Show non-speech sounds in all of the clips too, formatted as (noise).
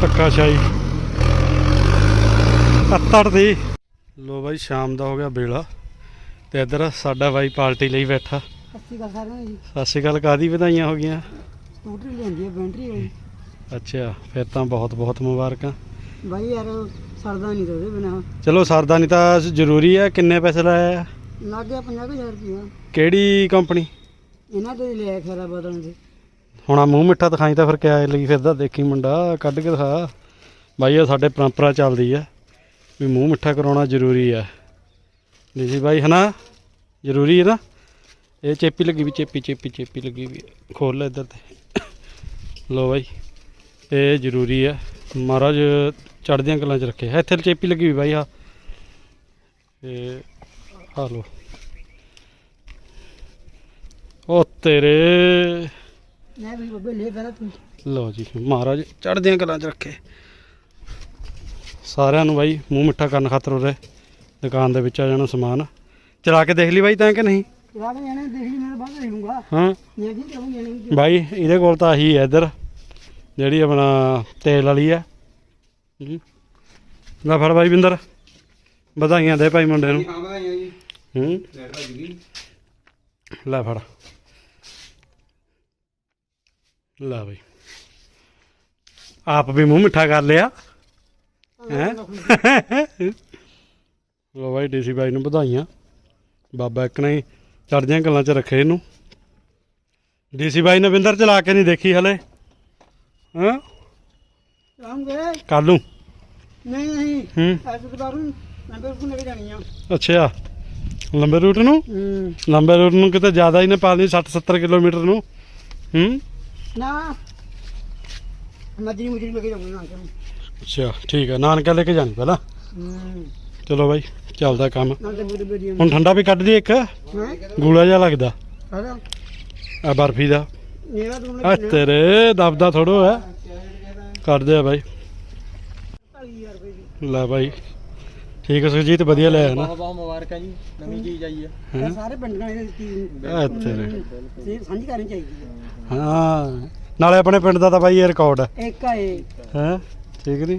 ਧੱਕਾਸ਼ਾਹੀ। ਅੱਤੜ ਦੀ। ਲੋ ਬਾਈ ਸ਼ਾਮ ਦਾ ਹੋ ਗਿਆ ਵੇਲਾ ਤੇ ਇੱਧਰ ਸਾਡਾ ਬਾਈ ਪਾਰਟੀ ਲਈ ਬੈਠਾ। ਅੱਸੀ ਗੱਲ ਸਾਰਿਆਂ ਨੂੰ ਜੀ। ਸਤਿ ਸ਼੍ਰੀ ਅਕਾਲ ਕਾਦੀ ਵਧਾਈਆਂ ਹੋ ਗਈਆਂ? ਸਕੂਟਰੀ ਲੈਂਦੀ ਹੈ ਬੈਟਰੀ ਵਾਲੀ। ਅੱਛਾ ਫਿਰ ਤਾਂ ਬਹੁਤ ਬਹੁਤ ਮੁਬਾਰਕਾਂ। ਬਾਈ ਯਾਰ ਸਰਦਾ ਨਹੀਂ ਉਹਦੇ ਬਿਨਾ। ਚਲੋ ਸਰਦਾ ਨਹੀਂ ਤਾਂ ਜ਼ਰੂਰੀ ਹੈ ਕਿੰਨੇ ਪੈਸੇ ਲਾਇਆ ਲੱਗ ਗਿਆ 50000 ਰੁਪਇਆ ਕਿਹੜੀ ਕੰਪਨੀ? ਇਹਨਾਂ ਤੇ ਲਿਆ ਖੈਰਾ ਬਦਲਣ ਦੇ। ਹੁਣ ਆ ਮੂੰਹ ਮਿੱਠਾ ਦਿਖਾਈ ਤਾਂ ਫਿਰ ਕਿਆ ਲਈ ਫਿਰਦਾ ਦੇਖੀ ਮੁੰਡਾ, ਕੱਢ ਕੇ ਦਿਖਾ। ਬਾਈ, ਇਹ ਸਾਡੇ ਪਰੰਪਰਾ ਚੱਲਦੀ ਆ ਵੀ ਮੂੰਹ ਮਿੱਠਾ ਕਰਾਉਣਾ ਜ਼ਰੂਰੀ ਆ। ਜੀ ਜੀ ਬਾਈ, ਹਨਾ? ਜ਼ਰੂਰੀ ਹੈ ਨਾ? ਇਹ ਚੇਪੀ ਲੱਗੀ ਵੀ, ਚੇਪੀ ਚੇਪੀ ਚੇਪੀ ਲੱਗੀ ਵੀ ਖੋਲ ਲੈ ਇੱਧਰ ਤੇ। ਲੋ ਬਾਈ, ਇਹ ਜ਼ਰੂਰੀ ਆ। ਮਹਾਰਾਜ, ਚੜ੍ਹਦੀਆਂ ਕਲਾਂ ਚ ਰੱਖੇ। ਇੱਥੇ ਚੇਪੀ ਲੱਗੀ ਵੀ ਬਾਈ ਆ ਇਹ ਆ ਲੋ ਉਹ ਤੇਰੇ ਮੈਂ ਵੀ ਬੱਬੇ ਲੈ ਪਹਿਲਾਂ ਤੂੰ। ਲਓ ਜੀ ਮਹਾਰਾਜ ਚੜ੍ਹਦੀਆਂ ਕਲਾਂ 'ਚ ਰੱਖੇ। ਸਾਰਿਆਂ ਨੂੰ ਬਾਈ ਮੂੰਹ ਮਿੱਠਾ ਕਰਨ ਖਾਤਰ ਉਰੇ ਦੁਕਾਨ ਦੇ ਵਿੱਚ ਆ ਜਾਣਾ ਸਮਾਨ। ਚਲਾ ਕੇ ਦੇਖ ਲਈ ਬਾਈ ਤਾਂ ਕਿ ਨਹੀਂ? ਰਾਤ ਨੂੰ ਜਾਣੇ ਦੇਖ ਲਈ ਮੈਂ ਬਾਅਦ ਰਹੂੰਗਾ ਹਾਂ। ਮੈਂ ਕੀ ਕਰੂੰ ਜਾਣੇ ਬਾਈ ਇਹਦੇ ਕੋਲ ਤਾਂ ਆਹੀ ਹੈ ਇੱਧਰ ਜਿਹੜੀ ਆਪਣਾ ਤੇਲ ਵਾਲੀ ਹੈ। ਹੂੰ। ਲੈ ਫੜ ਬਾਈ ਬਿੰਦਰ ਵਧਾਈਆਂ ਦੇ ਭਾਈ ਮੁੰਡੇ ਨੂੰ। ਹਾਂ ਵਧਾਈਆਂ ਜੀ। ਹੂੰ। ਲੈਟ ਲੱਗ ਗਈ ਲੈ ਫੜ। ਲੈ ਬਾਈ। ਆਪ ਵੀ ਮੂੰਹ ਮਿੱਠਾ ਕਰ ਲਿਆ। ਹੈਂ? ਲੋ ਬਾਈ ਡੀਸੀ ਬਾਈ ਨੂੰ ਵਧਾਈਆਂ। ਬਾਬਾ ਇੱਕ ਨੇ ਚੜ੍ਹਦੀਆਂ ਗੱਲਾਂ 'ਚ ਰੱਖੇ ਇਹਨੂੰ। ਡੀਸੀ ਬਾਈ ਨੇ ਬਿੰਦਰ ਚਲਾ ਕੇ ਨਹੀਂ ਦੇਖੀ ਹਲੇ। ਹਾਂ? ਆਉਂਗੇ। ਕੱਲ ਨੂੰ। ਨਹੀਂ। ਨਹੀਂ ਹੂੰ। ਐਸੇ ਤੋਂ ਬਾਅਦ ਮੈਂ ਬਿਲਕੁਲ ਲੈ ਕੇ ਜਾਣੀ ਆ। ਅੱਛਾ। ਲੰਬੇ ਰੂਟ ਨੂੰ? ਹੂੰ। ਲੰਬੇ ਰੂਟ ਨੂੰ ਕਿਤੇ ਜ਼ਿਆਦਾ ਹੀ ਨੇ ਪਾ ਲਈ 60 70 ਕਿਲੋਮੀਟਰ ਨੂੰ। ਹੂੰ। ਨਾ। ਮੱਜੀ ਮੁਜੀ ਲੈ ਕੇ ਜਾਊਂਗਾ ਨਾ। ਕਿ ਅੱਛਾ ਠੀਕ ਹੈ ਨਾਨਕਾ ਲੈ ਕੇ ਜਾਣੀ ਪਹਿਲਾਂ? ਹੂੰ। ਚਲੋ ਬਾਈ ਚੱਲਦਾ ਕੰਮ। ਹੁਣ ਠੰਡਾ ਵੀ ਕੱਢ ਦੀ ਇੱਕ? ਹੈ? ਗੂਲਾ ਜਿਹਾ ਲੱਗਦਾ। ਆ ਬਰਫੀ ਦਾ। ਮੇਰਾ ਆ ਤੇਰੇ ਦਬਦਾ ਥੋੜੋ ਹੈ। ਕੱਢਦੇ ਆ ਬਾਈ। 40000 ਰੁਪਏ ਦੀ ਲੈ ਬਾਈ। ਠੀਕ ਹੈ ਸੁਖਜੀਤ ਵਧੀਆ ਲੈ ਆਇਆ ਨਾ। ਬਹੁਤ ਮੁਬਾਰਕਾਂ ਜੀ। ਨਵੀਂ ਚੀਜ਼ ਆਈ ਹੈ? ਇਹ ਸਾਰੇ ਪਿੰਡਾਂ ਦੇ ਦਿੱਤੀ ਆ ਤੇਰੇ। ਸਾਂਝੀ ਕਰਨੀ ਚਾਹੀਦੀ ਹੈ ਹਾਂ। ਨਾਲੇ ਆਪਣੇ ਪਿੰਡ ਦਾ ਤਾਂ ਬਾਈ ਇਹ ਰਿਕਾਰਡ ਹੈ। ਇੱਕ ਆ ਇਹ। ਹੈ? ਠੀਕ ਨਹੀਂ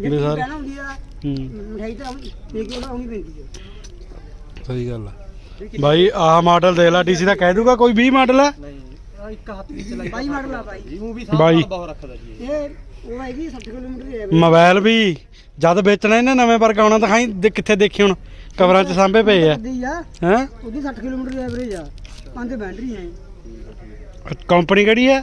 ਜੇ ਵੀ ਤੂੰ ਸਾਰੇ- ਕਹਿਣਾ ਹੁੰਦੀ ਆ ਹੂੰ। ਮਠਾਈ ਤਾਂ ਦੇ ਕੇ ਆਉਣੀ ਪੈਂਦੀ ਹੈ ਸਹੀ ਗੱਲ ਹੈ ਬਾਈ ਆਹ ਮਾਡਲ ਦੇ ਲਾ ਡੀਸੀ ਦਾ ਕਹਿ ਦੂਗਾ ਕੋਈ 20 ਮਾਡਲ ਹੈ? ਨਹੀਂ ਇੱਕ ਹੱਥ ਵਿੱਚ ਲੱਗੀ ਬਾਈ ਮਾਡਲ ਆ ਬਾਈ। ਜੀ ਉਹ ਵੀ ਬਾਈ। ਸਾਹ ਬਹੁਤ ਰੱਖਦਾ ਜੀ ਇਹ। ਉਹ ਹੈਗੀ 60 ਕਿਲੋਮੀਟਰ ਦੀ ਹੈ ਮੋਬਾਈਲ ਵੀ ਜਦ ਵੇਚਣਾ ਇਹਨੇ ਨਵੇਂ ਪਰ ਆਉਣਾ ਦਿਖਾਈ ਦੇ- ਕਿੱਥੇ ਦੇਖੀ ਹੁਣ ਕਵਰਾਂ 'ਚ ਸਾਂਭੇ ਪਏ ਆ। ਦੀ ਆ। ਹੈ? ਉਹਦੀ 60 ਕਿਲੋਮੀਟਰ ਦੀ ਐਵਰੇਜ ਆ। ਪੰਜ ਬੈਟਰੀ ਹੈ। ਕੰਪਨੀ ਕਿਹੜੀ ਹੈ?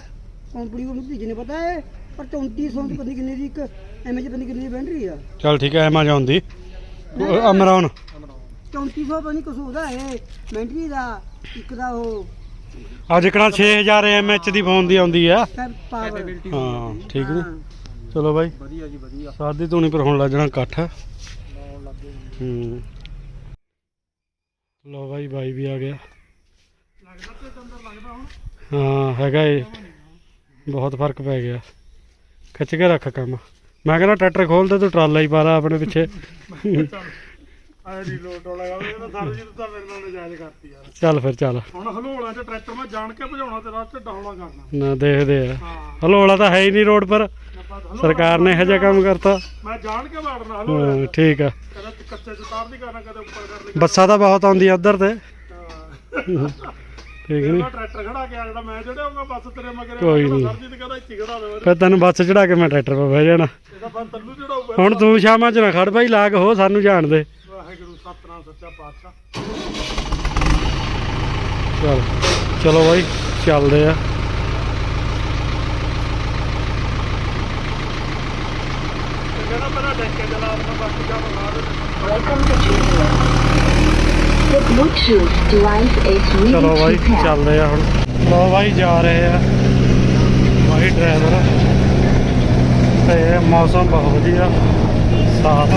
ਕੰਪਨੀ ਨੂੰ ਭੀਜ ਨੇ ਪਤਾ ਹੈ ਪਰ 3400 ਦੀ ਪਤਾ ਨੀ ਕਿੰਨੇ ਦੀ ਇੱਕ ਐਮਏ ਚ ਪਤਾ ਨੀ ਕਿੰਨੀ ਦੀ ਬੈਟਰੀ ਆ। ਚਲ ਠੀਕ ਹੈ ਐਮਾਜ਼ੋਨ ਦੀ। ਅਮਰੌਨ। 3400 ਪਤਾ ਨਹੀਂ ਕੁਛ ਉਹਦਾ ਹੈ ਬੈਟਰੀ ਦਾ ਇੱਕ ਦਾ ਉਹ। ਅੱਜ ਕਿਹੜਾ 6000 ਐਮਐਚ ਦੀ ਫੋਨ ਦੀ ਆਉਂਦੀ ਆ। ਹਾਂ ਠੀਕ ਨੇ ਚਲੋ ਬਾਈ। ਵਧੀਆ ਜੀ ਵਧੀਆ। ਸਾਦੀ ਧੂਣੀ ਪਰ ਹੁਣ ਲੱਜਣਾ ਇਕੱਠ। ਲਾਉਣ ਲੱਗ। ਗਏ ਹੂੰ। ਲੋ ਬਾਈ ਬਾਈ ਵੀ ਆ ਗਿਆ। ਹਾਂ ਹੈਗਾ ਏ। ਬਹੁਤ ਫ਼ਰਕ ਪੈ ਗਿਆ। ਖਿੱਚ ਕੇ ਰੱਖ ਕੰਮ। ਮੈਂ ਕਹਿੰਦਾ ਟਰੈਕਟਰ ਖੋਲ ਦੇ ਤੂੰ ਟਰਾਲਾ ਹੀ ਪਾ ਲਾ ਆਪਣੇ ਪਿੱਛੇ। ਆਏ ਦੀ ਲੋਟ ਵਾਲਾ ਗਾ ਇਹ ਤਾਂ ਸਾਰੀ ਜੀ ਤਾਂ ਮੇਰੇ ਨਾਲ ਨਜਾਇਜ਼ ਕਰਤੀ ਯਾਰ। ਚੱਲ ਫਿਰ ਚੱਲ। ਹੁਣ ਹਲੋਲਾ ਚ ਟਰੈਕਟਰ ਮੈਂ ਜਾਣ ਕੇ ਭਜਾਉਣਾ ਤੇ ਰਾਤ ਚ ਡਾਉਣਾ ਕਰਨਾ। ਨਾ ਦੇਖਦੇ ਆ। ਹਲੋਲਾ ਤਾਂ ਹੈ ਹੀ ਨਹੀਂ ਰੋਡ ਪਰ। ਸਰਕਾਰ ਨੇ ਇਹੋ ਜਿਹਾ ਕੰਮ ਕਰਤਾ। ਮੈਂ ਜਾਣ ਕੇ ਵਾੜਨਾ ਹਲੋਲਾ ਹਾਂ ਠੀਕ ਆ। ਕਦੇ ਕੱਚੇ ਚ ਤਾਰ ਦੀ ਕਰਨਾ ਕਦੇ ਉੱਪਰ ਕਰ ਲਈ ਬੱਸਾਂ ਤਾਂ ਬਹੁਤ ਆਉਂਦੀਆਂ ਉਧਰ ਤੇ। (laughs) ਠੀਕ ਨਹੀਂ ਇਹਦਾ ਟਰੈਕਟਰ ਖੜਾ ਕੇ ਆ ਜਿਹੜਾ ਮੈਂ ਚੜਿਆਉਂਗਾ ਬੱਸ ਤੇਰੇ ਮਗਰ ਕੋਈ ਨੀ। ਸਰਜੀ ਤੇ ਕਹਿੰਦਾ ਇੱਥੇ ਖੜਾ ਦੇ ਫਿਰ ਤੈਨੂੰ ਬੱਸ ਚੜਾ ਕੇ ਮੈਂ ਟਰੈਕਟਰ 'ਤੇ ਬਹਿ ਜਾਣਾ। ਇਹਦਾ ਬੰਦ ਤੱਲੂ ਚੜਾਊਗਾ ਹੁਣ ਤੂੰ ਸ਼ਾਮਾਂ 'ਚ ਨਾ ਖੜ ਬਾਈ ਲਾਗ ਹੋ ਸਾਨੂੰ ਜਾਣ ਦੇ। ਵਾਹਿਗੁਰੂ ਸਤਨਾਮ ਸੱਚਾ ਪਾਤਸ਼ਾਹ। ਚਲ ਚਲੋ ਬਾਈ ਚੱਲਦੇ ਆ। ਤੇ ਕਹਿੰਦਾ ਮੇਰਾ ਡੈਕ ਕੇ ਚਲਾ ਮੈਂ ਬਾਕੀ ਕੰਮ ਲਾ ਦੇ। Welcome to Junior. ਚਲੋ ਬਾਈ. ਚੱਲਦੇ ਆ ਹੁਣ। ਲੋ ਬਾਈ ਜਾ ਰਹੇ ਆ ਬਾਈ ਡਰਾਈਵਰ ਤੇ ਮੌਸਮ ਬਹੁਤ ਵਧੀਆ ਸਾਫ਼।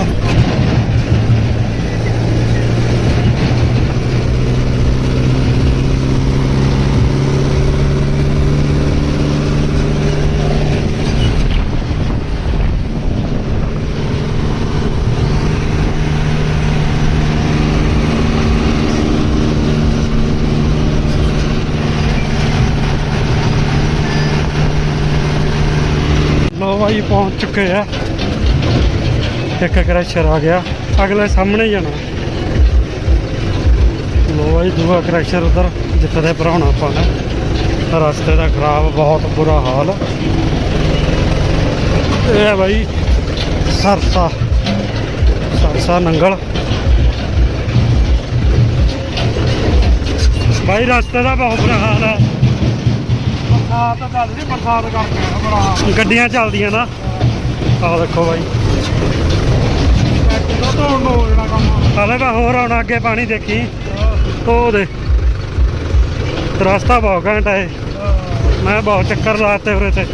ਭਾਈ ਪਹੁੰਚ ਚੁੱਕੇ ਆ। ਇੱਕ ਕਰੈਸ਼ਰ ਆ ਗਿਆ। ਅਗਲੇ ਸਾਹਮਣੇ ਜਾਣਾ। ਲੋ ਭਾਈ ਦੂਆ ਕਰੈਸ਼ਰ ਉਧਰ, ਜਿੱਥੇ ਦੇ ਭਰਾਉਣਾ ਆਪਾਂ ਨੇ। ਰਸਤੇ ਦਾ ਖਰਾਬ, ਬਹੁਤ ਬੁਰਾ ਹਾਲ। ਇਹ ਹੈ ਭਾਈ ਸਰਸਾ। ਸਰਸਾ ਨੰਗਲ। ਭਾਈ ਰਸਤੇ ਦਾ ਬਹੁਤ ਬੁਰਾ ਹਾਲ ਹੈ ਬਰਸਾਤ ਤਾਂ ਚੱਲ ਰਹੀ ਬਰਸਾਤ ਕਰਕੇ ਆ ਬੜਾ ਹਾਲ ਗੱਡੀਆਂ ਚੱਲਦੀਆਂ ਨਾ। ਆਹ ਦੇਖੋ ਭਾਈ ਕਿਲੋ ਧੋਣ ਨੂੰ ਹੋ ਜਾਣਾ ਕੰਮ ਹਾਲੇ ਤਾਂ ਹੋਰ ਆਉਣਾ ਅੱਗੇ ਪਾਣੀ ਦੇਖੀ। ਉਹ ਦੇ। ਰਸਤਾ ਬਹੁਤ ਘੈਂਟ ਹੈ ਮੈਂ ਬਹੁਤ ਚੱਕਰ ਲਾਤੇ ਉਰੇ ਤੇ।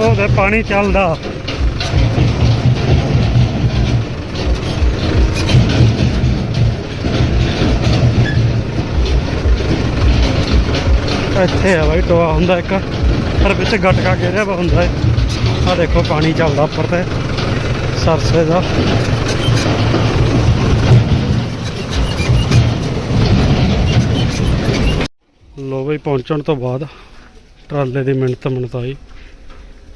ਉਹ ਦੇ ਪਾਣੀ ਚੱਲਦਾ। ਇੱਥੇ ਆ ਬਾਈ ਟੋਆ ਹੁੰਦਾ ਇੱਕ। ਪਰ ਵਿੱਚ ਗਟਕਾ ਘੇਰਿਆ ਵਾ ਹੁੰਦਾ ਹੈ ਆ ਦੇਖੋ ਪਾਣੀ ਚੱਲਦਾ ਉੱਪਰ ਤੇ। ਸਰਸੇ ਦਾ। ਲੋ ਬਈ ਪਹੁੰਚਣ ਤੋਂ ਬਾਅਦ ਟਰਾਲੇ ਦੀ ਮਿੰਟ ਮਿੰਟਾਈ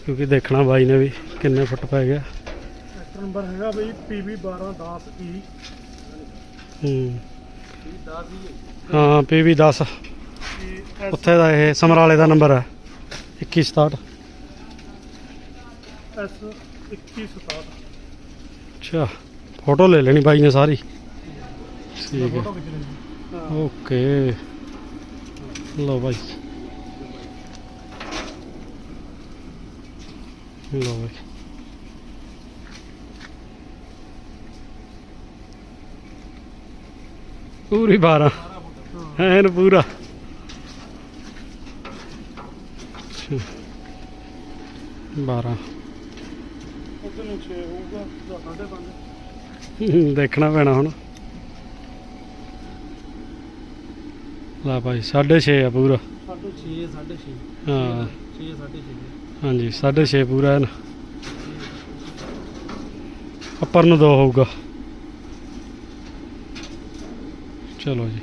ਕਿਉਂਕਿ ਦੇਖਣਾ ਬਾਈ ਨੇ ਵੀ ਕਿੰਨੇ ਫੁੱਟ ਪੈ ਗਿਆ। ਟਰੈਕਟਰ ਨੰਬਰ ਹੈਗਾ ਬਈ PB 1210E ਹੂੰ। ਹਾਂ ਪੀਵੀ 10 ਉੱਥੇ ਦਾ ਇਹ ਸਮਰਾਲੇ ਦਾ ਨੰਬਰ ਹੈ। 2167 S 2167 ਅੱਛਾ ਫੋਟੋ ਲੈ ਲੈਣੀ ਬਾਈ ਨੇ ਸਾਰੀ। ਠੀਕ ਹੈ। ਓਕੇ। ਲਓ ਬਾਈ। ਲਓ ਬਾਈ। ਪੂਰੀ 12 ਐਨ ਪੂਰਾ। ਬਾਰਾਂ। ਉਧਰ ਨੂੰ 6 ਹੋਊਗਾ ਜਾਂ ਸਾਢੇ ਪੰਜ ਦੇਖਣਾ ਪੈਣਾ ਹੁਣ। ਲਾ ਭਾਈ 6.5 ਆ ਪੂਰਾ। 6 6.5 ਹਾਂ। 6 6.5 ਹਾਂਜੀ 6.5 ਪੂਰਾ ਹੈ ਨਾ। ਉੱਪਰ ਨੂੰ ਦੋ ਹੋਊਗਾ। ਚਲੋ ਜੀ।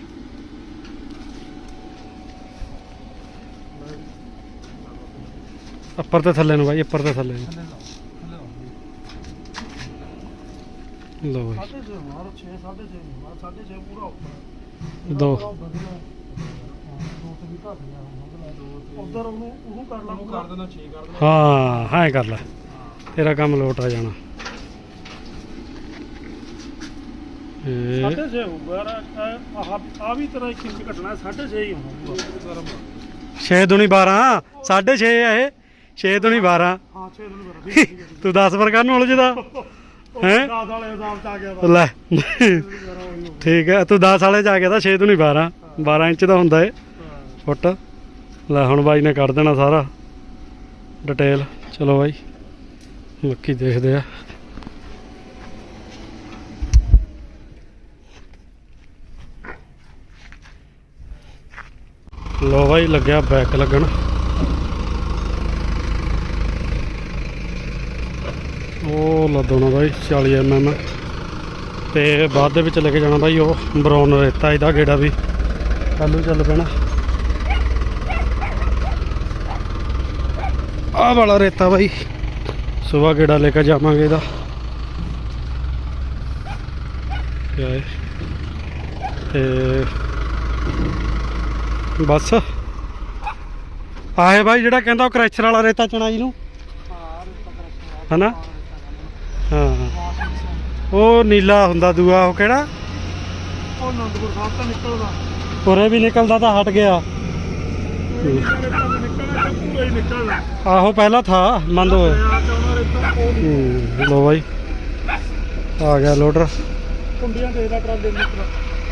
ਉੱਪਰ ਤੇ ਥੱਲੇ ਨੂੰ ਭਾਈ ਉੱਪਰ ਤੇ ਥੱਲੇ ਨੂੰ। ਲਓ ਜੀ ਸਾਢੇ 6 ਮਾਰ 6 ਸਾਢੇ 6 ਮਾਰ ਸਾਢੇ 6 ਪੂਰਾ ਉੱਪਰ ਦੋ। ਉਧਰ ਉਹਨੂੰ ਉਹਨੂੰ ਕਰ ਲਾ ਕਰ ਦੇਣਾ 6 ਕਰ ਦੇਣਾ। ਹਾਂ ਹਾਂ ਇਹ ਕਰ ਲੈ। ਤੇਰਾ ਕੰਮ ਲੋਟ ਆ ਜਾਣਾ। ਇਹ ਸਾਢੇ 6 ਹੋਊਗਾ ਆ ਵੀ ਤੇਰਾ 1 ਇੰਚ ਘਟਣਾ ਸਾਢੇ 6 ਹੀ ਹੋਣਾ 6 ਦੁਨੀ 12 6.5 ਆ ਇਹ। 6 ਦੁਨੀ 12 ਹਾਂ 6 ਦਿਨ ਬਰਾ ਠੀਕ ਹੈ ਤੂੰ 10 ਪਰ ਕਰਨ ਉਲਝਦਾ ਹੈਂ? 10 ਵਾਲੇ ਹਿਸਾਬ ਚ ਆ ਗਿਆ ਤਾਂ ਲੈ। ਠੀਕ ਹੈ ਤੂੰ 10 ਵਾਲੇ ਚ ਆ ਗਿਆ ਤਾਂ 6 ਦੁਨੀ 12 12 ਇੰਚ ਦਾ ਹੁੰਦਾ ਏ ਫੁੱਟ। ਲੈ ਹੁਣ ਬਾਈ ਨੇ ਕੱਢ ਦੇਣਾ ਸਾਰਾ। ਡਿਟੇਲ। ਚਲੋ ਬਾਈ। ਮੱਕੀ ਦੇਖਦੇ ਆ। ਲੋ ਬਾਈ ਲੱਗਿਆ ਬੈਕ ਲੱਗਣ। ਉਹ ਲੱਦੋਣਾ ਬਾਈ 40 mm ਤੇ ਬਾਅਦ ਦੇ ਵਿੱਚ ਲੈ ਕੇ ਜਾਣਾ ਬਾਈ ਉਹ ਬਰੌਨ ਰੇਤਾ ਇਹਦਾ ਗੇੜਾ ਵੀ। ਕੱਲੂ ਚੱਲ ਪੈਣਾ। ਆਹ ਵਾਲਾ ਰੇਤਾ ਬਾਈ। ਸਵੇਰ ਗੇੜਾ ਲੈ ਕੇ ਜਾਵਾਂਗੇ ਇਹਦਾ। ਤੇ ਬਸ। ਆਏ ਬਾਈ ਜਿਹੜਾ ਕਹਿੰਦਾ ਉਹ ਕਰੈਚਰ ਵਾਲਾ ਰੇਤਾ ਚਣਾ ਜੀ ਨੂੰ। ਹਨਾ? ਹਾਂ। ਉਹ ਨੀਲਾ ਹੁੰਦਾ ਦੂਆ ਉਹ ਕਿਹੜਾ? ਉਹ ਅਨੰਦਪੁਰ ਸਾਹਿਬ ਤੋਂ ਨਿਕਲਦਾ। ਉਰੇ ਵੀ ਨਿਕਲਦਾ ਤਾਂ ਹਟ ਗਿਆ। ਪੂਰਾ ਹੀ ਆਹੋ ਪਹਿਲਾਂ ਥਾ ਮੰਦ ਹੋਇਆ। ਆ ਚਾਉਣਾ ਰੇਤਾ ਉਹ ਵੀ ਹੂੰ, ਲੋ ਬਾਈ। ਆ ਗਿਆ ਲੋਡਰ। ਕੁੰਡੀਆਂ ਦੇ ਦਾ ਟਰਾਲੇ ਦੇ ਉੱਪਰ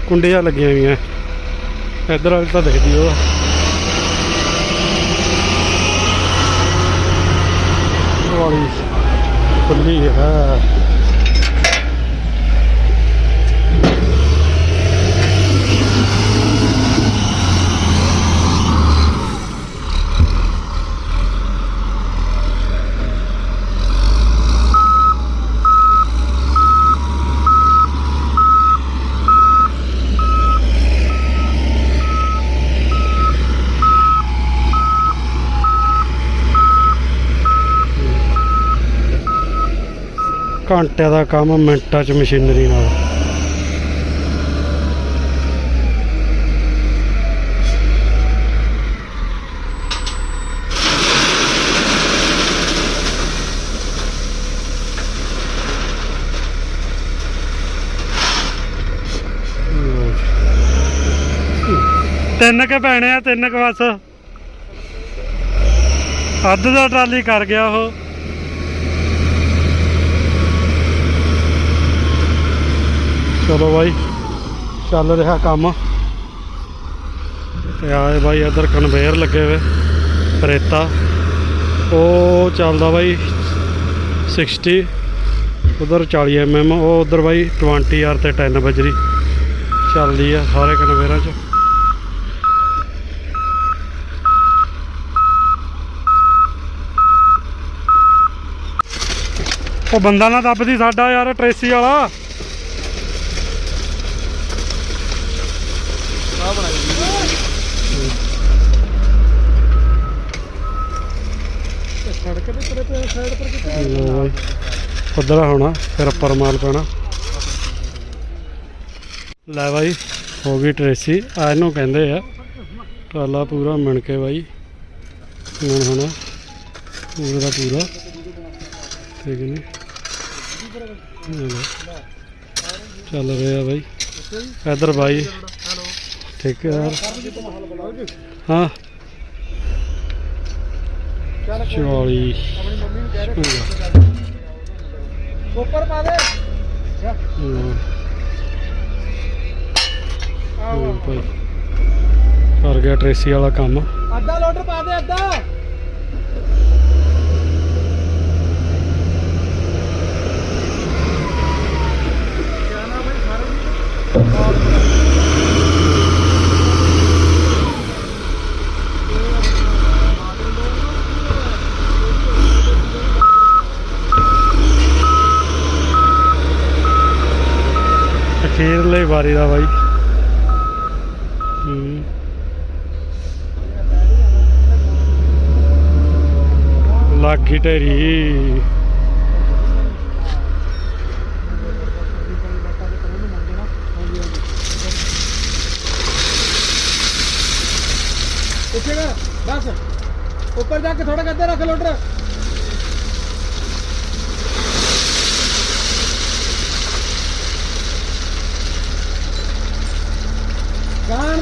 ਕੁੰਡੀਆਂ ਲੱਗੀਆਂ ਹੋਈਆਂ। ਇੱਧਰ ਵਾਲੀ ਤਾਂ ਦਿਖਦੀ ਉਹ ਉਹ ਵਾਲੀ ਖੁੱਲੀ ਹੈ ਘੰਟੇ ਦਾ ਕੰਮ ਮਿੰਟਾਂ 'ਚ ਮਸ਼ੀਨਰੀ ਨਾਲ। ਤਿੰਨ ਕੇ ਪੈਣੇ ਆ, ਤਿੰਨ ਕੁ ਬਸ। ਅੱਧ ਦਾ ਟਰਾਲੀ ਕਰ ਗਿਆ ਉਹ। ਚਲੋ ਬਾਈ, ਚੱਲ ਰਿਹਾ ਕੰਮ। ਤੇ ਆਏ ਬਾਈ ਇੱਧਰ ਕਨਵੇਅਰ ਲੱਗੇ ਹੋਏ, ਰੇਤਾ। ਉਹ ਚੱਲਦਾ ਬਾਈ 60 ਉਧਰ 40 mm ਉਹ ਉਧਰ ਬਾਈ 20 ਆਰ ਤੇ 10 ਬਜਰੀ ਚੱਲਦੀ ਆ ਸਾਰੇ ਕਨਵੇਅਰਾਂ 'ਚ। ਉਹ ਬੰਦਾ ਨਾ ਦੱਬਦੀ ਸਾਡਾ ਯਾਰ, ਟਰੇਸੀ ਵਾਲਾ। ਸੜਕ ਦੇ ਪਰੇ ਪਰੇ ਸਾਈਡ ਪਰ ਕਿਤੇ ਲੋ ਬਾਈ ਪੱਧਰਾ ਹੋਣਾ ਫਿਰ ਉੱਪਰ ਮਾਲ ਪੈਣਾ ਲੈ ਬਾਈ ਹੋ ਗਈ ਟਰੇਸੀ। ਆ ਇਹਨੂੰ ਕਹਿੰਦੇ ਆ ਟਰਾਲਾ ਪੂਰਾ ਮਿਣ ਕੇ ਬਾਈ। ਮਿਣ ਹੋਣਾ ਪੂਰਾ ਦਾ ਪੂਰਾ। ਠੀਕ ਲਓ। ਚੱਲ ਰਿਹਾ ਬਾਈ। ਇਧਰ ਬਾਈ। ਠੀਕ ਹੈ ਯਾਰ। ਹਾਂ। 40 ਆਪਣੀ ਮੰਮੀ ਨੂੰ ਕਹਿ ਰਿਹਾ ਉੱਪਰ ਪਾ ਦੇ। ਹੋਰ ਭਾਈ ਕਰ ਗਿਆ ਟਰੇਸੀ ਵਾਲਾ ਕੰਮ। ਅੱਧਾ ਲੋਡਰ ਪਾ ਦੇ ਅੱਧਾ। ਅਖੀਰਲੇ ਦਾ ਬਾਈ। ਹੂੰ। ਲੱਗੀ ਢੇਰੀ। ਉੱਠੇਗਾ, ਬਸ। ਉੱਪਰ ਜਾ ਕੇ ਥੋੜਾ ਕੱਦੇ ਰੱਖ ਲੋਡਰ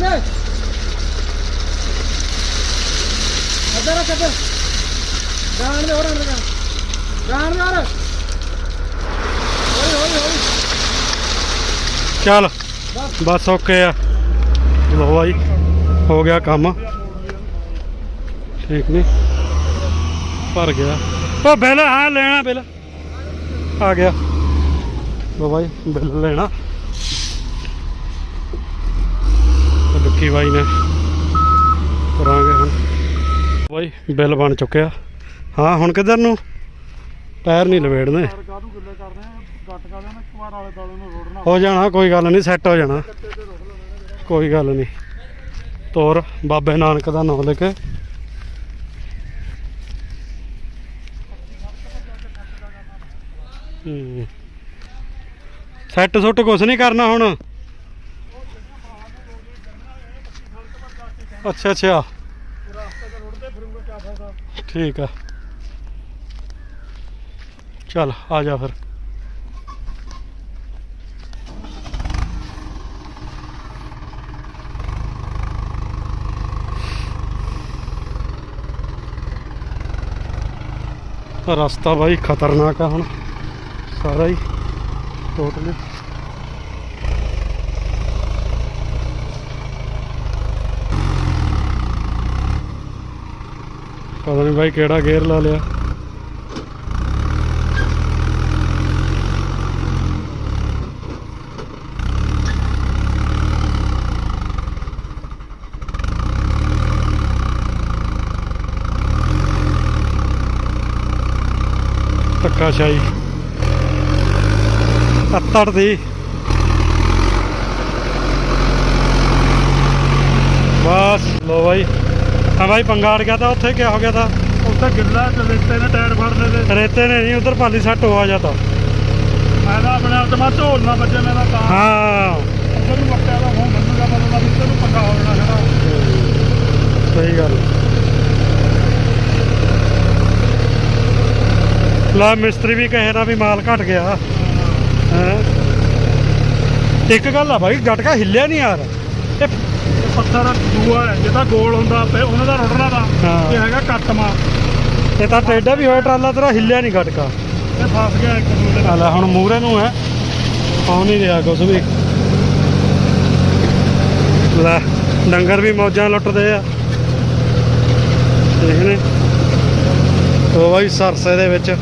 ਗਾਣ ਦੇ ਅੱਧਾ ਰੱਖ ਅੱਧਾ। ਗਾਣ ਦੇ ਹੋਰ ਅੰਦਰ ਗਾਣ ਦੇ ਹੋਰ। ਹੌਲੀ ਹੌਲੀ ਹੌਲੀ ਚੱਲ ਬਸ। ਓਕੇ ਆ। ਲੋ ਬਾਈ ਹੋ ਗਿਆ ਕੰਮ। ਠੀਕ ਨਹੀਂ ਭਰ ਗਿਆ। ਉਹ ਬਿੱਲ ਹਾਂ ਲੈਣਾ ਬਿੱਲ। ਆ ਗਿਆ। ਲੋ ਬਾਈ ਬਿੱਲ ਲੈਣਾ। ਲੱਕੀ ਬਾਈ ਨੇ ਕਰਾਂਗੇ ਹੁਣ। ਬਾਈ ਬਿੱਲ ਬਣ ਚੁੱਕਿਆ। ਹਾਂ ਹੁਣ ਕਿੱਧਰ ਨੂੰ? ਟਾਇਰ ਨਹੀਂ ਲਵੇੜਨੇ। ਹੋ ਜਾਣਾ ਕੋਈ ਗੱਲ ਨਹੀਂ ਸੈੱਟ ਹੋ ਜਾਣਾ। ਕੋਈ ਗੱਲ ਨਹੀਂ। ਤੋਰ ਬਾਬੇ ਨਾਨਕ ਦਾ ਨਾਮ ਲੈ ਕੇ। ਸੈੱਟ ਸੁੱਟ ਕੁਛ ਨਹੀਂ ਕਰਨਾ ਹੁਣ। ਅੱਛਾ ਅੱਛਾ ਠੀਕ ਆ ਚੱਲ ਆ ਜਾ ਫਿਰ ਰਸਤਾ ਬਾਈ ਖਤਰਨਾਕ ਆ ਹੁਣ ਸਾਰਾ ਹੀ ਟੋਟਲੀ ਪਤਾ ਨਹੀਂ ਬਾਈ ਕਿਹੜਾ ਗੇਅਰ ਲਾ ਲਿਆ। ਧੱਕਾ ਸ਼ਾਹੀ ਅੱਤੜ ਦੀ। ਬਸ ਲੋ ਬਾਈ। ਹਾਂ ਬਾਈ ਪੰਗਾ ਅੜ ਗਿਆ ਤਾਂ ਉੱਥੇ ਕਿਆ ਹੋ ਗਿਆ ਤਾਂ? ਉੱਥੇ ਗਿੱਲਾ ਤੇ ਰੇਤੇ ਨੇ ਟਾਇਰ ਫੜਨੇ ਤੇ। ਰੇਤੇ ਨੇ ਨਹੀਂ ਉਧਰ ਪਾਲੀ ਸੱਟ ਹੋਆ ਜਾਤਾ ਢੋਲਣਾ ਬੱਜੇ ਮੇਰਾ ਤਾਂ। ਹਾਂ। ਉੱਧਰ ਨੂੰ ਮੱਟਿਆ ਦਾ ਹੁਣ ਬੰਦੂਗਾ ਪਤਾ ਵੀ ਤੈਨੂੰ ਪੰਗਾ ਹੋ ਜਾਣਾ ਖੜਾ ਸਹੀ ਗੱਲ। ਲਾ ਮਿਸਤਰੀ ਵੀ ਕਹੇ ਨਾ ਵੀ ਮਾਲ ਘਟ ਗਿਆ। ਹੈ। ਇੱਕ ਗੱਲ ਆ ਭਾਈ ਗਟਕਾ ਹਿੱਲਿਆ ਨਹੀਂ ਯਾਰ। ਇਹ ਪੱਥਰ ਦੂਆ ਹੈ ਜਿਹਦਾ ਗੋਲ ਹੁੰਦਾ ਪਏ ਉਹਨਾਂ ਦਾ ਰੁੜਨਾ ਦਾ ਹਾਂ। ਇਹ ਹੈਗਾ ਕੱਟਮਾ। ਇਹ ਤਾਂ ਟੇਡਾ ਵੀ ਹੋਇਆ ਟਰਾਲਾ ਤੇਰਾ ਹਿੱਲਿਆ ਨਹੀਂ ਗਟਕਾ ਇਹ ਫਸ ਗਿਆ ਇੱਕ ਦੂਜੇ ਦੇ ਆ ਲੈ ਹੁਣ ਮੂਰੇ ਨੂੰ ਹੈ। ਆਉ ਨਹੀਂ ਰਿਹਾ ਕੁਛ ਵੀ। ਲੈ ਡੰਗਰ ਵੀ ਮੌਜਾਂ ਲੁੱਟਦੇ ਆ। ਦੇਖ ਨੇ ਉਹ ਬਾਈ ਸਰਸੇ ਦੇ ਵਿੱਚ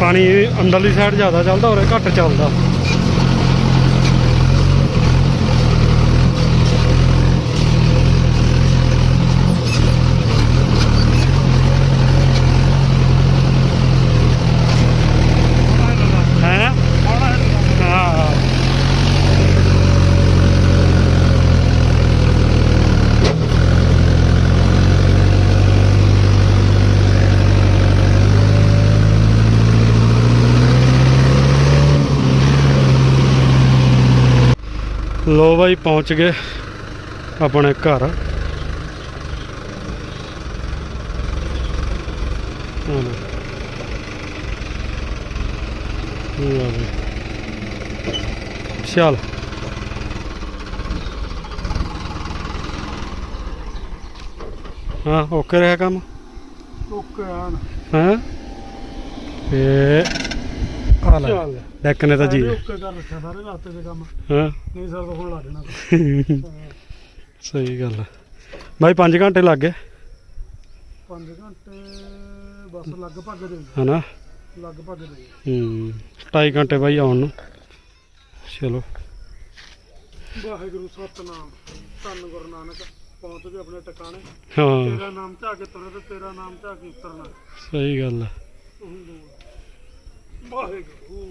ਪਾਣੀ ਅੰਦਰਲੀ ਸਾਈਡ ਜ਼ਿਆਦਾ ਚੱਲਦਾ ਉਰੇ ਘੱਟ ਚੱਲਦਾ ਹੈ ਹਾਂ ਲੋ ਬਾਈ ਪਹੁੰਚ ਗਏ ਆਪਣੇ ਘਰ। ਚੱਲ ਹਾਂ ਓਕੇ ਰਿਹਾ ਕੰਮ? ਓਕੇ ਆਣ ਹੈ? ਇਹ ਆ ਲੈ। ਚੱਲ ਡੈਕ ਨੇ ਤਾਂ ਜੀ। ਓਕੇ ਕਰ ਰੱਖਿਆ ਸਾਰੇ ਰਾਸਤੇ ਦੇ ਕੰਮ। ਹਾਂ। ਨਹੀਂ ਸਰ ਤਾਂ ਹੁਣ ਲਾ ਦੇਣਾ ਸਹੀ ਗੱਲ ਹੈ। ਬਾਈ 5 ਘੰਟੇ ਲੱਗ ਗਏ। 5 ਘੰਟੇ ਬਸ ਲਗਭਗ ਦੇ ਹਨਾ? ਲਗਭਗ ਦੇ ਹੂੰ 2.5 ਘੰਟੇ ਬਾਈ ਆਉਣ ਨੂੰ। ਚਲੋ। ਵਾਹਿਗੁਰੂ ਸਤਨਾਮ। ਧੰਨ ਗੁਰੂ ਨਾਨਕ ਪਹੁੰਚ ਗਏ ਆਪਣੇ ਟਿਕਾਣੇ। ਹਾਂ। ਤੇਰਾ ਨਾਮ ਝਾ ਕੇ ਤੁਰੇ ਤੇ ਤੇਰਾ ਨਾਮ ਝਾ ਕੇ ਉਤਰਨਾ ਸਹੀ ਗੱਲ ਹੈ। ਵਾਹਿਗੁਰੂ।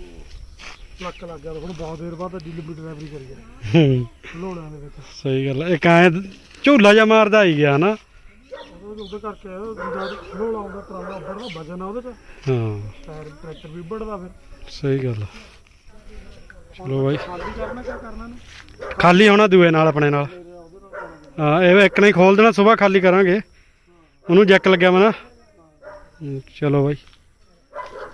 ਲੱਕ ਲੱਗ ਗਿਆ ਹੁਣ ਬਹੁਤ ਦੇਰ ਬਾਅਦ ਡਿਲੀਵਰੀ ਡਰਾਈਵਰੀ ਕਰੀ ਹੈ ਹੂੰ, ਲੋੜਾਂ ਦੇ ਵਿੱਚ। ਸਹੀ ਗੱਲ ਹੈ ਇੱਕ ਐ ਝੂਲਾ ਜਿਹਾ ਮਾਰਦਾ ਹੀ ਗਿਆ ਨਾ ਉਹਦੇ ਉਹਦੇ ਕਰਕੇ ਜਦ ਲੋੜਾ ਆਉਂਦਾ ਟਰਾਲਾ ਉੱਪਰ ਦਾ ਵਜਨ ਆ ਉਹਦੇ ਚ ਹਾਂ। ਟਾਇਰ ਟਰੈਕਟਰ ਵੀ ਵੱਢਦਾ ਫਿਰ। ਸਹੀ ਗੱਲ ਚਲੋ ਬਾਈ। ਖਾਲੀ ਕਰਨਾ ਕਿਆ ਕਰਨਾ ਨੇ ਖਾਲੀ ਹੋਣਾ ਦੂਏ ਨਾਲ ਆਪਣੇ ਨਾਲ। ਹਾਂ ਇਹ ਇੱਕ ਨੇ ਖੋਲ ਦੇਣਾ ਸਵੇਰ ਖਾਲੀ ਕਰਾਂਗੇ। ਉਹਨੂੰ ਜੈਕ ਲੱਗਿਆ ਵਾ ਨਾ। ਹੂੰ, ਚਲੋ ਬਾਈ।